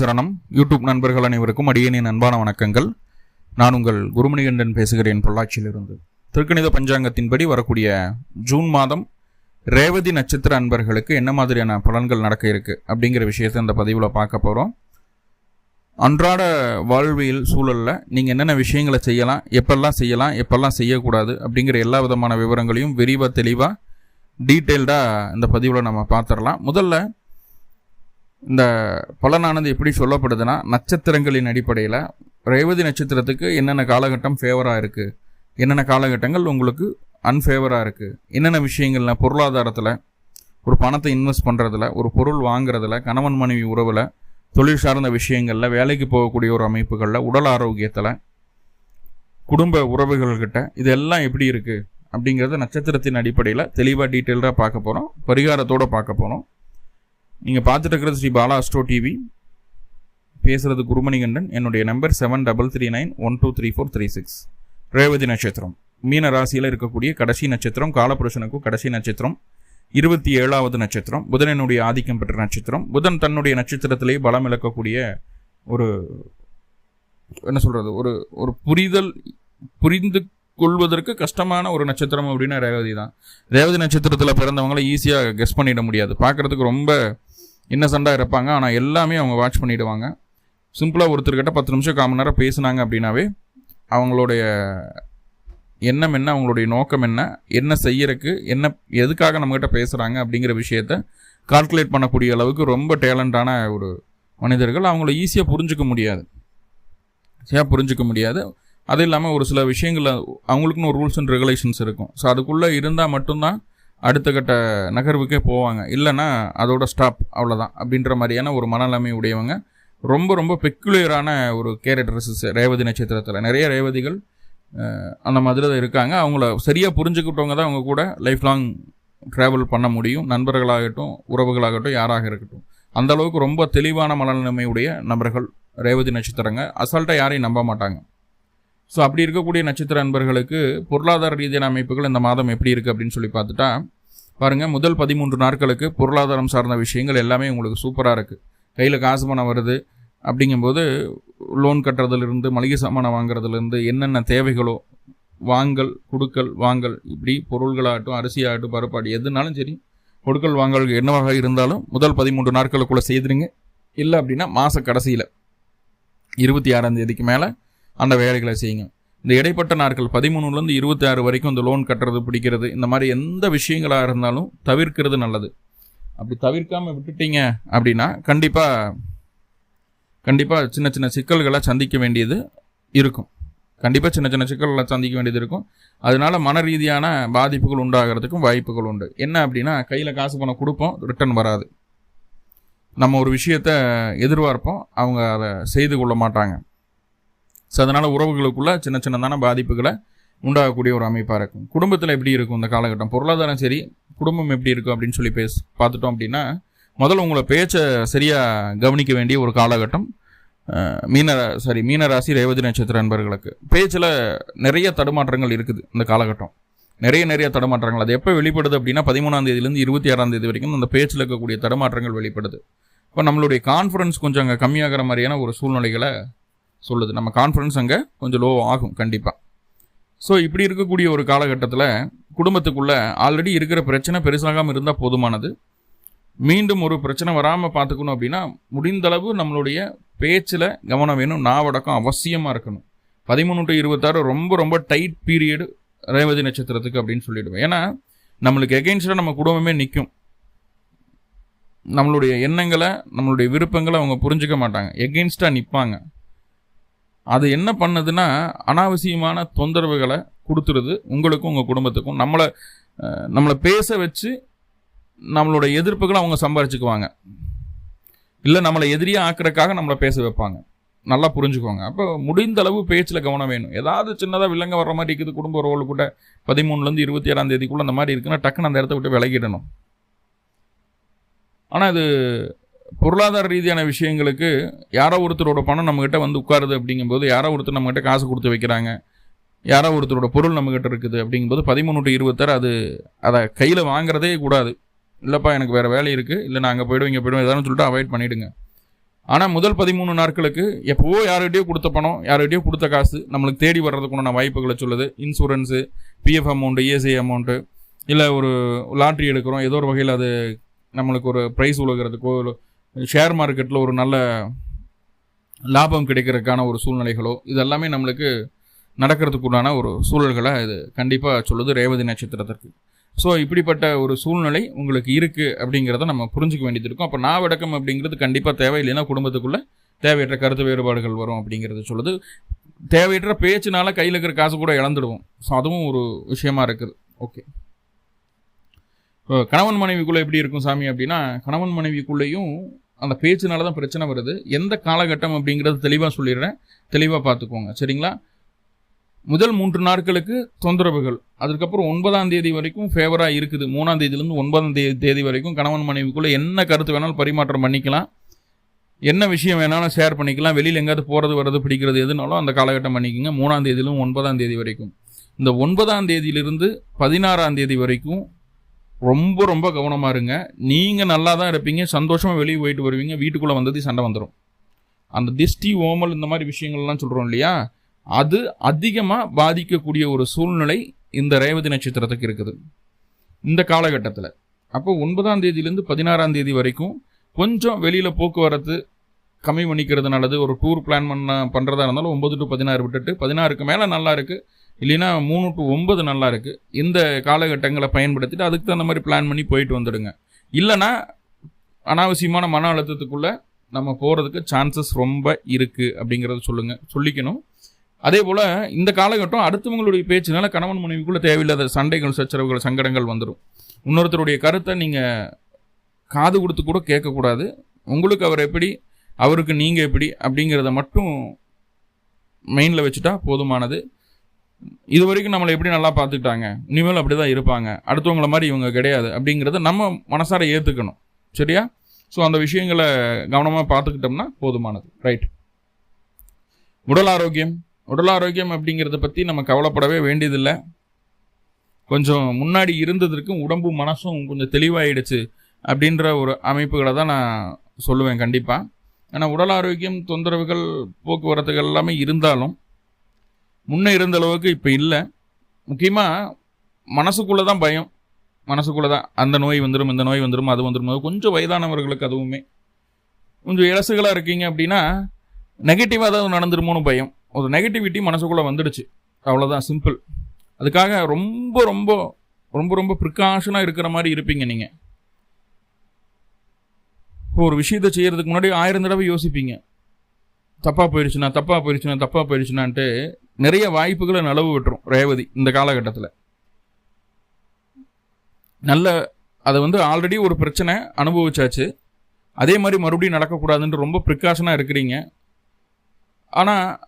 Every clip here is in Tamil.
சரணம். யூடியூப் நண்பர்கள் அனைவருக்கும் அடியேனின் அன்பான வணக்கங்கள். நான் உங்கள் குருமணிகண்டன் பேசுகிறேன் பொள்ளாச்சியிலிருந்து. திருக்கணித பஞ்சாங்கத்தின்படி வரக்கூடிய ஜூன் மாதம் ரேவதி நட்சத்திர அன்பர்களுக்கு என்ன மாதிரியான பலன்கள் நடக்க இருக்கு அப்படிங்கிற விஷயத்தை இந்த பதிவில் பார்க்க போகிறோம் அன்றாட வாழ்வியல் சூழலில் நீங்கள் என்னென்ன விஷயங்களை செய்யலாம் எப்பெல்லாம் செய்யலாம் எப்பெல்லாம் செய்யக்கூடாது அப்படிங்கிற எல்லா விதமான விவரங்களையும் விரிவாக தெளிவாக டீட்டெயில்டாக இந்த பதிவில் நம்ம பார்த்துடலாம். முதல்ல இந்த பலனானது எப்படி சொல்லப்படுதுன்னா நட்சத்திரங்களின் அடிப்படையில் ரேவதி நட்சத்திரத்துக்கு என்னென்ன காலகட்டம் ஃபேவராக இருக்குது என்னென்ன காலகட்டங்கள் உங்களுக்கு அன்ஃபேவராக இருக்குது என்னென்ன விஷயங்கள்ல பொருளாதாரத்தில் ஒரு பணத்தை இன்வெஸ்ட் பண்ணுறதுல ஒரு பொருள் வாங்குறதுல கணவன் மனைவி உறவில் தொழில் சார்ந்த விஷயங்களில் வேலைக்கு போகக்கூடிய ஒரு அமைப்புகளில் உடல் ஆரோக்கியத்தில் குடும்ப உறவுகள்கிட்ட இதெல்லாம் எப்படி இருக்குது அப்படிங்கிறத நட்சத்திரத்தின் அடிப்படையில் தெளிவாக டீட்டெயில்டாக பார்க்க போகிறோம் பரிகாரத்தோடு பார்க்க போகிறோம் நீங்கள் பார்த்துட்டு இருக்கிறது ஸ்ரீ பாலா அஸ்ட்ரோ டிவி. பேசுகிறது குருமணிகண்டன். என்னுடைய number seven double three nine one two three four three six Revathi நட்சத்திரம். மீன ராசியில் இருக்கக்கூடிய கடைசி நட்சத்திரம் காலபுருஷனுக்கும் கடைசி நட்சத்திரம். இருபத்தி ஏழாவது நட்சத்திரம். புதனனுடைய ஆதிக்கம் பெற்ற நட்சத்திரம். புதன் தன்னுடைய நட்சத்திரத்திலே பலம் இழக்கக்கூடிய ஒரு என்ன சொல்கிறது ஒரு ஒரு புரிதல் புரிந்து கொள்வதற்கு கஷ்டமான ஒரு நட்சத்திரம் அப்படின்னா ரேவதி தான். ரேவதி நட்சத்திரத்தில் பிறந்தவங்கள ஈஸியாக கெஸ் பண்ணிட முடியாது. பார்க்குறதுக்கு ரொம்ப இன்னசெண்டாக இருப்பாங்க. ஆனால் எல்லாமே அவங்க வாட்ச் பண்ணிவிடுவாங்க சிம்பிளாக ஒருத்தர்கிட்ட பத்து நிமிஷம் காமன் நேரம் பேசுனாங்க அப்படின்னாவே அவங்களுடைய எண்ணம் என்ன அவங்களுடைய நோக்கம் என்ன என்ன செய்யறதுக்கு என்ன எதுக்காக நம்மக்கிட்ட பேசுகிறாங்க அப்படிங்கிற விஷயத்த கால்குலேட் பண்ணக்கூடிய அளவுக்கு ரொம்ப டேலண்டான ஒரு மனிதர்கள். அவங்கள ஈஸியாக புரிஞ்சிக்க முடியாது. சரியாக புரிஞ்சிக்க முடியாது. அது இல்லாமல் ஒரு சில விஷயங்களில் அவங்களுக்குன்னு ஒரு ரூல்ஸ் அண்ட் ரெகுலேஷன்ஸ் இருக்கும். ஸோ அதுக்குள்ளே இருந்தால் மட்டும்தான் அடுத்த கட்ட நகர்வுக்கே போவாங்க. இல்லைன்னா அதோட ஸ்டாப் அவ்வளோதான் அப்படின்ற மாதிரியான ஒரு மனநிலைமை உடையவங்க. ரொம்ப ரொம்ப பெக்குலியரான ஒரு கேரக்டர்ஸ் ரேவதி நட்சத்திரத்தில். நிறைய ரேவதிகள் அந்த மாதிரி தான் இருக்காங்க. அவங்கள சரியாக புரிஞ்சுக்கிட்டவங்க தான் அவங்க கூட லைஃப் லாங் ட்ராவல் பண்ண முடியும். நண்பர்களாகட்டும் உறவுகளாகட்டும் யாராக இருக்கட்டும். அந்த அளவுக்கு ரொம்ப தெளிவான மனநிலைமையுடைய நபர்கள் ரேவதி நட்சத்திரங்க. அசால்ட்டாக யாரையும் நம்ப மாட்டாங்க. ஸோ அப்படி இருக்கக்கூடிய நட்சத்திர அன்பர்களுக்கு பொருளாதார ரீதியான அமைப்புகள் இந்த மாதம் எப்படி இருக்குது அப்படின்னு சொல்லி பார்த்துட்டா பாருங்கள் முதல் பதிமூன்று நாட்களுக்கு பொருளாதாரம் சார்ந்த விஷயங்கள் எல்லாமே உங்களுக்கு சூப்பராக இருக்குது கையில் காசு பணம் வருது. அப்படிங்கும்போது லோன் கட்டுறதுலேருந்து மளிகை சாமானை வாங்குறதுலேருந்து என்னென்ன தேவைகளோ வாங்கல் கொடுக்கல் வாங்கல் இப்படி பொருள்களாகட்டும் அரிசியாகட்டும் பருப்பாடு எதுனாலும் சரி கொடுக்கல் வாங்கல் என்னவாக இருந்தாலும் முதல் பதிமூன்று நாட்களுக்குள்ளே செய்திருங்க. இல்லை அப்படின்னா மாத கடைசியில் இருபத்தி ஆறாம் தேதிக்கு மேலே அந்த வேலைகளை செய்யுங்க. இந்த இடைப்பட்ட நாட்கள் பதிமூணுலேருந்து இருபத்தி ஆறு வரைக்கும் இந்த லோன் கட்டுறது பிடிக்கிறது இந்த மாதிரி எந்த விஷயங்களாக இருந்தாலும் தவிர்க்கிறது நல்லது. அப்படி தவிர்க்காமல் விட்டுட்டீங்க அப்படின்னா கண்டிப்பாக கண்டிப்பாக சின்ன சின்ன சிக்கல்களை சந்திக்க வேண்டியது இருக்கும். கண்டிப்பாக சின்ன சின்ன சிக்கல்களை சந்திக்க வேண்டியது இருக்கும். அதனால மன ரீதியான பாதிப்புகள் உண்டாகிறதுக்கும் வாய்ப்புகள் உண்டு. என்ன அப்படின்னா கையில் காசு பணம் கொடுப்போம் ரிட்டர்ன் வராது. நம்ம ஒரு விஷயத்த எதிர்பார்ப்போம் அவங்க அதை செய்து கொள்ள மாட்டாங்க. ஸோ அதனால் உறவுகளுக்குள்ள சின்ன சின்னதான பாதிப்புகளை உண்டாகக்கூடிய ஒரு அமைப்பாக இருக்கும். குடும்பத்தில் எப்படி இருக்கும் இந்த காலகட்டம்? பொருளாதாரம் சரி குடும்பம் எப்படி இருக்கும் அப்படின்னு சொல்லி பேச பார்த்துட்டோம் அப்படின்னா முதல்ல உங்களை பேச்சை சரியாக கவனிக்க வேண்டிய ஒரு காலகட்டம் மீனரா மீன சாரி மீனராசி ரேவதி நட்சத்திர நண்பர்களுக்கு பேச்சில் நிறைய தடுமாற்றங்கள் இருக்குது இந்த காலகட்டம். நிறைய நிறைய தடுமாற்றங்கள். அது எப்போ வெளிப்படுது அப்படின்னா பதிமூணாம் தேதியிலேருந்து இருபத்தி ஆறாம் தேதி வரைக்கும் அந்த பேச்சில் இருக்கக்கூடிய தடுமாற்றங்கள் வெளிப்படுது. இப்போ நம்மளுடைய கான்ஃபிடன்ஸ் கொஞ்சம் அங்கே கம்மியாகிற மாதிரியான ஒரு சூழ்நிலைகளை சொல்லுது. நம்ம கான்ஃபிடன்ஸ் அங்கே கொஞ்சம் லோ ஆகும் கண்டிப்பாக ஸோ இப்படி இருக்கக்கூடிய ஒரு காலகட்டத்தில் குடும்பத்துக்குள்ளே ஆல்ரெடி இருக்கிற பிரச்சனை பெருசாகாமல் இருந்தால் போதுமானது. மீண்டும் ஒரு பிரச்சனை வராமல் பார்த்துக்கணும் அப்படின்னா முடிந்தளவு நம்மளுடைய பேச்சில் கவனம் வேணும் நாவடக்கம் அவசியமாக இருக்கணும். பதிமூணு டு இருபத்தாறு ரொம்ப ரொம்ப டைட் பீரியடு ரேவதி நட்சத்திரத்துக்கு அப்படின்னு சொல்லிவிடுவேன் ஏன்னா நம்மளுக்கு எகெயின்ஸ்டாக நம்ம குடும்பமே நிற்கும் நம்மளுடைய எண்ணங்களை நம்மளுடைய விருப்பங்களை அவங்க புரிஞ்சுக்க மாட்டாங்க. எகெயின்ஸ்டாக நிற்பாங்க அது என்ன பண்ணுதுன்னா அனாவசியமான தொந்தரவுகளை கொடுத்துருது உங்களுக்கும் உங்கள் குடும்பத்துக்கும். நம்மளை நம்மளை பேச வச்சு நம்மளோட எதிர்ப்புகளை அவங்க சம்பாரிச்சுக்குவாங்க. இல்லை நம்மளை எதிரியாக ஆக்குறதுக்காக நம்மளை பேச வைப்பாங்க. நல்லா புரிஞ்சுக்கோங்க. அப்போ முடிந்த அளவு பேச்சில் கவனம் வேணும். ஏதாவது சின்னதாக வில்லங்க வர்ற மாதிரி இருக்குது குடும்ப உறவுகள் கூட. பதிமூணுலேருந்து இருபத்தி ஏழாம் தேதிக்குள்ளே அந்த மாதிரி இருக்குன்னா டக்குன்னு அந்த இடத்த விட்டு விலகிடணும். ஆனால் இது பொருளாதார ரீதியான விஷயங்களுக்கு யாரோ ஒருத்தரோட பணம் நம்மக்கிட்ட வந்து உட்காருது அப்படிங்கும்போது யாரோ ஒருத்தர் நம்மக்கிட்ட காசு கொடுத்து வைக்கிறாங்க. யாரோ ஒருத்தரோட பொருள் நம்மக்கிட்ட இருக்குது அப்படிங்கும்போது பதிமூணு டு இருபத்தாறு அது அதை கையில் வாங்குறதே கூடாது. இல்லைப்பா எனக்கு வேறு வேலை இருக்குது இல்லை நான் அங்கே போய்டுவோம் இங்கே போய்டுவோம் எதாவது சொல்லிட்டு அவாய்ட் பண்ணிவிடுங்க ஆனால் முதல் பதிமூணு நாட்களுக்கு எப்போவோ யார்கிட்டயோ கொடுத்த பணம் யார்கிட்டயோ கொடுத்த காசு நம்மளுக்கு தேடி வர்றதுக்குண்டான வாய்ப்புகளை சொல்லுது. Insurance PF amount ESI amount இல்லை ஒரு லாட்ரி எடுக்கிறோம் ஏதோ ஒரு வகையில் அது நம்மளுக்கு ஒரு ப்ரைஸ் உழுகிறதுக்கோ இல்லை ஷேர் மார்க்கெட்டில் ஒரு நல்ல லாபம் கிடைக்கிறதுக்கான ஒரு சூழ்நிலைகளோ இதெல்லாமே நம்மளுக்கு நடக்கிறதுக்குண்டான ஒரு சூழல்களை இது கண்டிப்பாக சொல்லுது ரேவதி நட்சத்திரத்திற்கு. ஸோ இப்படிப்பட்ட ஒரு சூழ்நிலை உங்களுக்கு இருக்குது அப்படிங்கிறத நம்ம புரிஞ்சுக்க வேண்டியது இருக்கும். அப்போ நான் விடக்கம் அப்படிங்கிறது கண்டிப்பாக தேவை இல்லைன்னா குடும்பத்துக்குள்ளே தேவையற்ற கருத்து வேறுபாடுகள் வரும் அப்படிங்கிறது சொல்லுது. தேவையற்ற பேச்சுனால கையில் இருக்கிற காசு கூட இழந்துடுவோம். ஸோ அதுவும் ஒரு விஷயமா இருக்குது. ஓகே இப்போ கணவன் மனைவிக்குள்ளே எப்படி இருக்கும் சாமி அப்படின்னா கணவன் மனைவிக்குள்ளேயும் அந்த பேச்சுனால தான் பிரச்சனை வருது. எந்த காலகட்டம் அப்படிங்கிறது தெளிவாக சொல்லிடுறேன். தெளிவாக பார்த்துக்கோங்க. சரிங்களா? முதல் மூன்று நாட்களுக்கு தொந்தரவுகள். அதுக்கப்புறம் ஒன்பதாம் தேதி வரைக்கும் ஃபேவராக இருக்குது. மூணாம் தேதியிலேருந்து ஒன்பதாம் தேதி தேதி வரைக்கும் கணவன் மனைவிக்குள்ளே என்ன கருத்து வேணாலும் பரிமாற்றம் பண்ணிக்கலாம். என்ன விஷயம் வேணாலும் ஷேர் பண்ணிக்கலாம். வெளியில் எங்கேயாவது போகிறது வர்றது பிடிக்கிறது எதுனாலும் அந்த காலகட்டம் பண்ணிக்கோங்க. மூணாம் தேதியிலும் ஒன்பதாம் தேதி வரைக்கும். இந்த ஒன்பதாம் தேதியிலிருந்து பதினாறாம் தேதி வரைக்கும் ரொம்ப ரொம்ப கவனமாக இருங்க. நீங்கள் நல்லா தான் இருப்பீங்க. சந்தோஷமாக வெளியே போயிட்டு வருவீங்க. வீட்டுக்குள்ளே வந்தது சண்டை வந்துடும் அந்த திஷ்டி ஓமல் இந்த மாதிரி விஷயங்கள்லாம் சொல்கிறோம் இல்லையா? அது அதிகமாக பாதிக்கக்கூடிய ஒரு சூழ்நிலை இந்த ரேவதி நட்சத்திரத்துக்கு இருக்குது. இந்த காலகட்டத்தில். அப்போ ஒன்பதாம் தேதியிலேருந்து பதினாறாம் தேதி வரைக்கும் கொஞ்சம் வெளியில் போக்குவரத்து கம்மி பண்ணிக்கிறது நல்லது ஒரு டூர் பிளான் பண்ண பண்ணுறதா இருந்தாலும் ஒம்பது டு பதினாறு விட்டுட்டு பதினாறுக்கு மேலே நல்லா இருக்குது இல்லைன்னா மூணு டு ஒன்பது நல்லா இருக்குது இந்த காலகட்டங்களை பயன்படுத்திட்டு அதுக்கு தகுந்த மாதிரி பிளான் பண்ணி போயிட்டு வந்துடுங்க. இல்லைன்னா அனாவசியமான மன அழுத்தத்துக்குள்ளே நம்ம போகிறதுக்கு சான்சஸ் ரொம்ப இருக்குது அப்படிங்கிறத சொல்லுங்கள் சொல்லிக்கணும். அதே போல் இந்த காலகட்டம் அடுத்தவங்களுடைய பேச்சுனால கணவன் மனைவிக்குள்ளே தேவையில்லாத சண்டைகள் சச்சரவுகள் சங்கடங்கள் வந்துடும் இன்னொருத்தருடைய கருத்தை நீங்கள் காது கொடுத்து கூட கேட்கக்கூடாது. உங்களுக்கு அவர் எப்படி அவருக்கு நீங்கள் எப்படி அப்படிங்கிறத மட்டும் மெயினில் வச்சுட்டா போதுமானது. இது வரைக்கும் நம்மளை எப்படி நல்லா பார்த்துக்கிட்டாங்க? இனிமேல் அப்படி தான் இருப்பாங்க. அடுத்தவங்கள மாதிரி இவங்க கிடையாது. அப்படிங்கிறத நம்ம மனசார ஏற்றுக்கணும் சரியா? ஸோ அந்த விஷயங்களை கவனமாக பார்த்துக்கிட்டோம்னா போதுமானது. ரைட் உடல் ஆரோக்கியம். உடல் ஆரோக்கியம் அப்படிங்கிறத பற்றி நம்ம கவலைப்படவே வேண்டியதில்லை. கொஞ்சம் முன்னாடி இருந்ததற்கும் உடம்பு மனசும் கொஞ்சம் தெளிவாயிடுச்சு அப்படின்ற ஒரு அமைப்புகளை தான் நான் சொல்லுவேன் கண்டிப்பாக ஆனால் உடல் ஆரோக்கியம் தொந்தரவுகள் போக்குவரத்துகள் எல்லாமே இருந்தாலும் முன்னே இருந்த அளவுக்கு இப்போ இல்லை. முக்கியமாக மனசுக்குள்ளே தான் பயம். மனசுக்குள்ளே தான் அந்த நோய் வந்துடும் இந்த நோய் வந்துடும் அது வந்துடும் கொஞ்சம் வயதானவர்களுக்கு அதுவுமே. கொஞ்சம் இலசுகளாக இருக்கீங்க அப்படின்னா நெகட்டிவாக ஏதாவது நடந்துருமோன்னு பயம். ஒரு நெகட்டிவிட்டி மனசுக்குள்ளே வந்துடுச்சு. அவ்வளோதான் சிம்பிள் அதுக்காக ரொம்ப ரொம்ப ரொம்ப ரொம்ப ப்ரிகாஷனாக இருக்கிற மாதிரி இருப்பீங்க நீங்கள் இப்போ ஒரு விஷயத்தை செய்கிறதுக்கு முன்னாடி ஆயிரம் தடவை யோசிப்பீங்க. தப்பாக போயிடுச்சுன்னா தப்பாக போயிடுச்சுன்னா தப்பாக போயிடுச்சுனான்ட்டு நிறைய வாய்ப்புகளை நலவு விட்டுரும் ரேவதி இந்த காலகட்டத்தில். நல்ல அதை வந்து ஆல்ரெடி ஒரு பிரச்சனை அனுபவிச்சாச்சு. அதே மாதிரி மறுபடியும் நடக்கக்கூடாதுன்ட்டு ரொம்ப ப்ரிகாஷனாக இருக்கிறீங்க. ஆனால்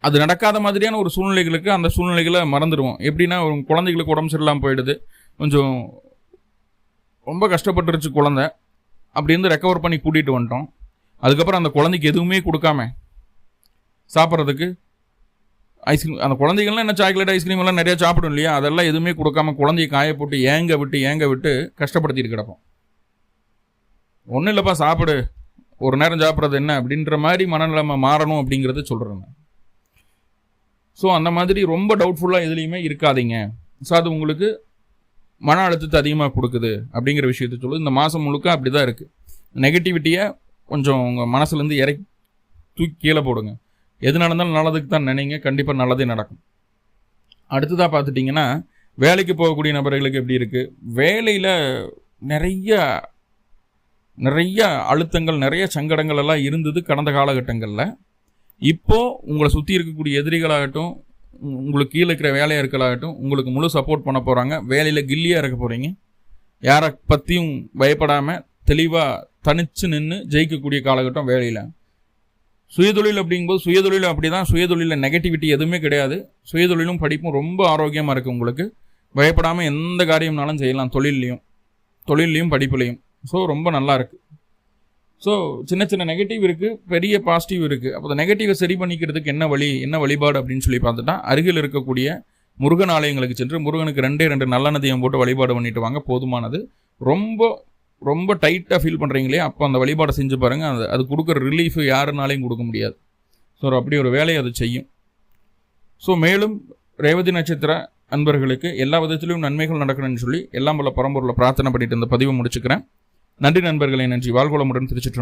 அது நடக்காத மாதிரியான ஒரு சூழ்நிலைகளுக்கு அந்த சூழ்நிலைகளை மறந்துடுவோம். எப்படின்னா உங்கள் குழந்தைகளுக்கு உடம்பு சரியில்லாமல் போயிடுது. கொஞ்சம் ரொம்ப கஷ்டப்பட்டுருச்சு குழந்த. அப்படி இருந்து ரெக்கவர் பண்ணி கூட்டிகிட்டு வந்துட்டோம். அதுக்கப்புறம் அந்த குழந்தைக்கு எதுவுமே கொடுக்காம சாப்பிட்றதுக்கு ஐஸ்கிரீம் அந்த குழந்தைகள்லாம் என்ன சாக்லேட் ஐஸ்கிரீம் எல்லாம் நிறையா சாப்பிடும் இல்லையா? அதெல்லாம் எதுவுமே கொடுக்காம குழந்தைய காய போட்டு ஏங்க விட்டு ஏங்க விட்டு கஷ்டப்படுத்திட்டு கிடப்போம். ஒன்றும் இல்லைப்பா சாப்பிடு. ஒரு நேரம் சாப்பிட்றது என்ன? அப்படின்ற மாதிரி மனநிலைமை மாறணும் அப்படிங்கிறத சொல்கிறேன் ஸோ அந்த மாதிரி ரொம்ப டவுட்ஃபுல்லாக எதுலேயுமே இருக்காதீங்க. ஸோ அது உங்களுக்கு மன அழுத்தத்தை அதிகமாக கொடுக்குது அப்படிங்கிற விஷயத்த சொல்லுது. இந்த மாதம் முழுக்க அப்படி தான் இருக்குது நெகட்டிவிட்டியை கொஞ்சம் உங்கள் மனசுலேருந்து இறக்கி தூக்கி கீழே போடுங்க. எது நடந்தாலும் நல்லதுக்கு தான் நினைங்க. கண்டிப்பாக நல்லதே நடக்கும். அடுத்ததாக பார்த்துட்டிங்கன்னா வேலைக்கு போகக்கூடிய நபர்களுக்கு எப்படி இருக்குது வேலையில் நிறைய நிறைய அழுத்தங்கள் நிறைய சங்கடங்கள் எல்லாம் இருந்தது கடந்த காலகட்டங்களில். இப்போது உங்களை சுற்றி இருக்கக்கூடிய எதிரிகளாகட்டும் உங்களுக்கு கீழே இருக்கிற வேலையாக இருக்கலாகட்டும் உங்களுக்கு முழு சப்போர்ட் பண்ண போகிறாங்க வேலையில் கில்லியாக இருக்க போகிறீங்க யாரை பற்றியும் பயப்படாமல் தெளிவாக தனித்து நின்று ஜெயிக்கக்கூடிய காலகட்டம் வேலையில். சுயதொழில் அப்படிங்கும்போது சுயதொழில் அப்படி தான் சுயதொழிலில் நெகட்டிவிட்டி எதுவுமே கிடையாது. சுயதொழிலும் படிப்பும் ரொம்ப ஆரோக்கியமாக இருக்குது உங்களுக்கு. பயப்படாமல் எந்த காரியம்னாலும் செய்யலாம். தொழில்லையும். தொழில்லையும் படிப்புலையும். ஸோ ரொம்ப நல்லா இருக்குது ஸோ சின்ன சின்ன நெகட்டிவ் இருக்குது பெரிய பாசிட்டிவ் இருக்குது அப்போ அந்த நெகட்டிவை சரி பண்ணிக்கிறதுக்கு என்ன வழி என்ன வழிபாடு அப்படின்னு சொல்லி பார்த்துட்டா அருகில் இருக்கக்கூடிய முருகன் ஆலயங்களுக்கு சென்று முருகனுக்கு ரெண்டே ரெண்டு நல்ல நதியம் போட்டு வழிபாடு பண்ணிட்டு வாங்க. போதுமானது. ரொம்ப ரொம்ப டைட்டாக ஃபீல் பண்ணுறீங்களே அப்போ அந்த வழிபாடை செஞ்சு பாருங்கள் அது அது கொடுக்குற ரிலீஃப் யாருனாலையும் கொடுக்க முடியாது. ஸோ அப்படி ஒரு வேலையை அது செய்யும். ஸோ மேலும் ரேவதி நட்சத்திர அன்பர்களுக்கு எல்லா விதத்திலும் நன்மைகள் நடக்கணும்னு சொல்லி எல்லாம் போல பரம்பொருளை பிரார்த்தனை பண்ணிட்டு இந்த பதிவை முடிச்சுக்கிறேன். நன்றி நண்பர்களே நன்றி. வாழ்கோளமுடன் திருச்சிட்டு